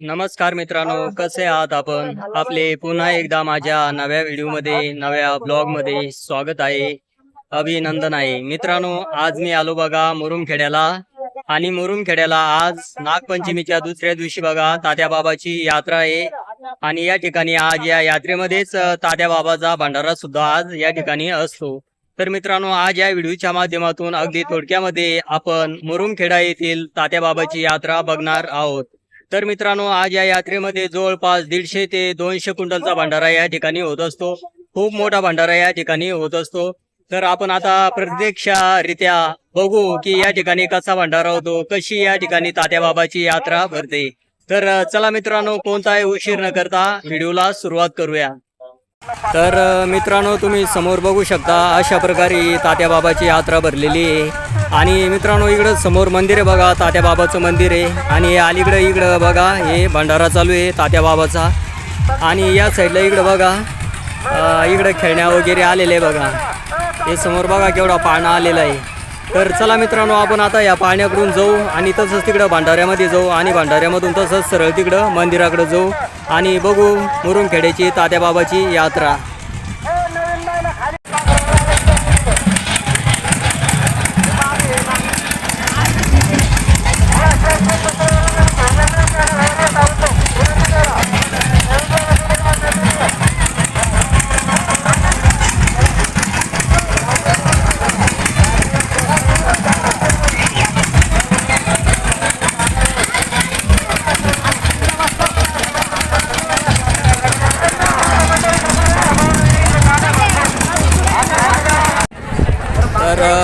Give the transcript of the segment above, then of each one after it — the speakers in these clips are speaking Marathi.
नमस्कार मित्रांनो कसे आहात आपण? आपले पुन्हा एकदा माझ्या नव्या व्हिडिओमध्ये नव्या ब्लॉगमध्ये स्वागत आहे. अभिनंदन आहे. मित्रांनो आज मी आलो बघा मुरुमखेड्याला. आणि मुरुमखेड्याला आज नागपंचमीच्या दुसऱ्या दिवशी बघा तात्या बाबाची यात्रा आहे. आणि या ठिकाणी आज या यात्रेमध्येच तात्या बाबाचा भंडारा सुद्धा आज या ठिकाणी असतो. तर मित्रांनो आज या व्हिडिओच्या माध्यमातून अगदी थोडक्यामध्ये आपण मुरुमखेडा येथील तात्या बाबाची यात्रा बघणार आहोत. तर मित्रांनो आज या यात्रेमध्ये जवळपास दीडशे ते दोनशे क्विंटलचा भंडारा या ठिकाणी होत असतो. खूप मोठा भंडारा या ठिकाणी होत असतो. तर आपण आता प्रत्यक्षरित्या बघू की या ठिकाणी कसा भंडारा होतो कशी या ठिकाणी तात्याबाबाची यात्रा भरते. तर चला मित्रांनो कोणताही उशीर न करता व्हिडिओला सुरुवात करूया. तर मित्रांनो तुम्ही समोर बघू शकता अशा प्रकारे तात्याबाबाची यात्रा भरलेली आहे. आणि मित्रांनो इकडं समोर मंदिर आहे बघा तात्याबाबाचं मंदिर आहे. आणि अलीकडं इकडं बघा हे भंडारा चालू आहे तात्याबाबाचा. आणि या साईडला इकडं बघा इकडं खेळण्या वगैरे आलेले आहे बघा. हे समोर बघा केवढा पाळणा आलेला आहे. तर चला मित्रांनो आपण आता या पाण्याकडून जाऊ आणि तसंच तिकडं भांडाऱ्यामध्ये जाऊ आणि भांडाऱ्यामधून तसंच सरळ तिकडं मंदिराकडे जाऊ आणि बघू मुरुमखेड्याची तात्याबाबाची यात्रा.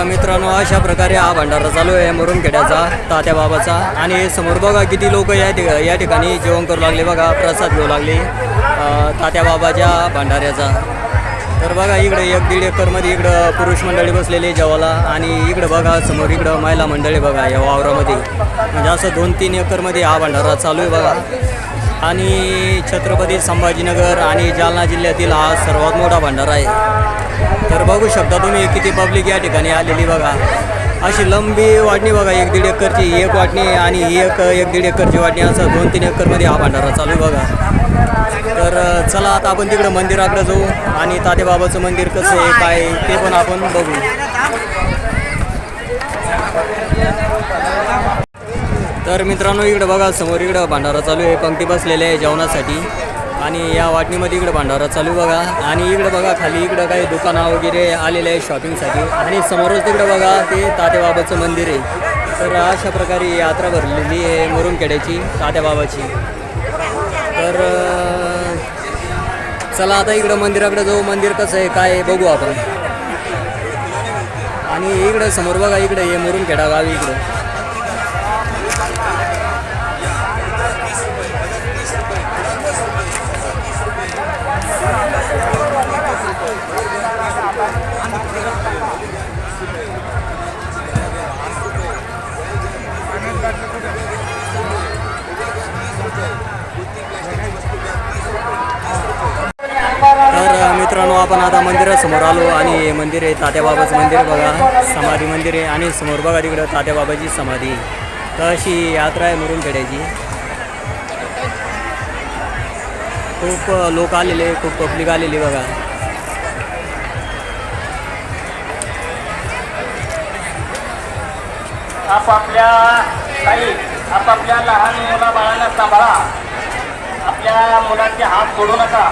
मित्रांनो अशा प्रकारे हा भंडारा चालू आहे. मुरुमखेड्याचा तात्या बाबाचा आणि समोर बघा किती लोक या या ठिकाणी जेवण करू लागले. बघा प्रसाद घेऊ लागले. तात्या बाबाच्या भंडाऱ्याचा. तर बघा इकडे एक दीड एकरमध्ये इकडं पुरुष मंडळी बसलेली जेवाला आणि इकडं बघा समोर इकडं महिला मंडळी बघा या वावरामध्ये. म्हणजे असं दोन तीन एकरमध्ये हा भंडारा चालू आहे बघा. आणि छत्रपती संभाजीनगर आणि जालना जिल्ह्यातील हा सर्वात मोठा भंडारा आहे. तर बघू शकता तुम्ही किती पब्लिक या ठिकाणी आलेली बघा. अशी लंबी वाटणी बघा एक दीड एकरची एक वाटणी आणि एक एक दीड एकरची वाटणी असं दोन तीन एकरमध्ये हा भंडारा चालू आहे बघा. तर चला आता आपण तिकडं मंदिराकडे जाऊ आणि तातेबाबाचं मंदिर कसं आहे काय ते पण आपण बघू. तर मित्रांनो इकडं बघा समोर इकडं भांडारा चालू आहे. पंक्ती बसलेले आहे जेवणासाठी. आणि या वाटणीमध्ये इकडं भांडारा चालू आहे बघा. आणि इकडं बघा खाली इकडं काही दुकानं वगैरे आलेले आहे शॉपिंगसाठी आणि समोरच तिकडं बघा ते तात्याबाबाचं मंदिर आहे. तर अशा प्रकारे यात्रा भरलेली आहे मुरुमखेड्याची तात्याबाबाची. तर चला आता इकडं मंदिराकडे जाऊ. मंदिर कसं आहे काय आहे बघू आपण. आणि इकडं समोर बघा इकडं हे मुरुमखेडा गावी इकडं. आपण आता मंदिरासमोर आलो आणि हे मंदिर आहे तात्याबाबाचं मंदिर बघा. समाधी मंदिर आहे आणि समोर बघा तिकडं तात्याबाबाची समाधी. तर अशी यात्रा आहे मुरुमखेड्याची खूप लोक आलेले खूप पब्लिक आलेली बघा. आपापल्या काही आपापल्या लहान मुला सांभाळा. आपल्या मुलांचे हात सोडू नका.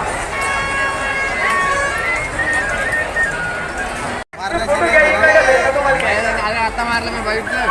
आता मारलं मी बघितलं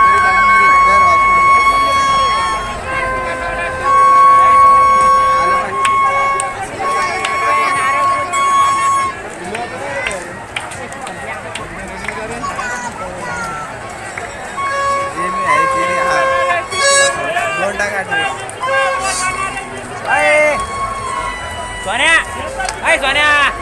तरी